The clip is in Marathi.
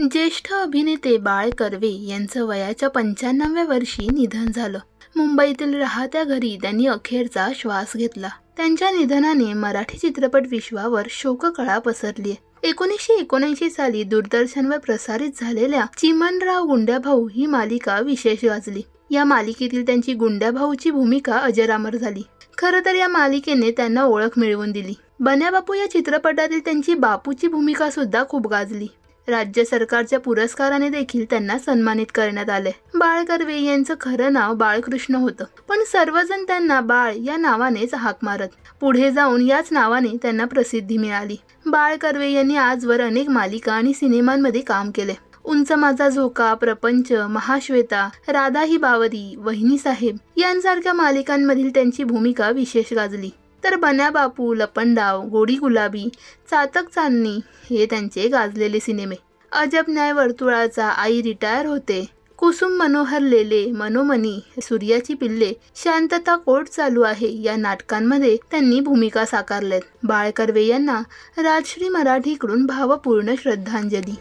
ज्येष्ठ अभिनेते बाळ कर्वे यांचं वयाच्या पंच्याण्णव्या वर्षी निधन झालं. मुंबईतील राहत्या घरी त्यांनी अखेरचा श्वास घेतला. त्यांच्या निधनाने मराठी चित्रपट विश्वावर शोककळा पसरली एकोणीसशे एकोणऐंशी साली दूरदर्शनवर प्रसारित झालेल्या चिमणराव गुंड्याभाऊ ही मालिका विशेष गाजली. या मालिकेतील त्यांची गुंड्याभाऊची भूमिका अजरामर झाली. खरं तर या मालिकेने त्यांना ओळख मिळवून दिली. बन्या बापू या चित्रपटातील त्यांची बापूची भूमिका सुद्धा खूप गाजली. राज्य सरकारच्या पुरस्काराने देखील त्यांना सन्मानित करण्यात आले. बाळ कर्वे यांचं खरं नाव बाळकृष्ण होतं. पण सर्वजण त्यांना बाळ या नावानेच हाक मारत. पुढे जाऊन याच नावाने त्यांना प्रसिद्धी मिळाली. बाळ कर्वे यांनी आजवर अनेक मालिका आणि सिनेमांमध्ये काम केले. उंच माझा झोका प्रपंच महाश्वेता राधा ही बावरी वहिनी साहेब यांसारख्या मालिकांमधील त्यांची भूमिका विशेष गाजली. तर बन्या बापू लपंडाव गोडी गुलाबी चातक चांदणी हे त्यांचे गाजलेले सिनेमे. अजब न्याय वर्तुळाचा आई रिटायर होते. कुसुम मनोहर लेले मनोमनी सूर्याची पिल्ले शांतता कोर्ट चालू आहे या नाटकांमध्ये त्यांनी भूमिका साकारल्यात. बाळ कर्वे यांना राजश्री मराठीकडून भावपूर्ण श्रद्धांजली.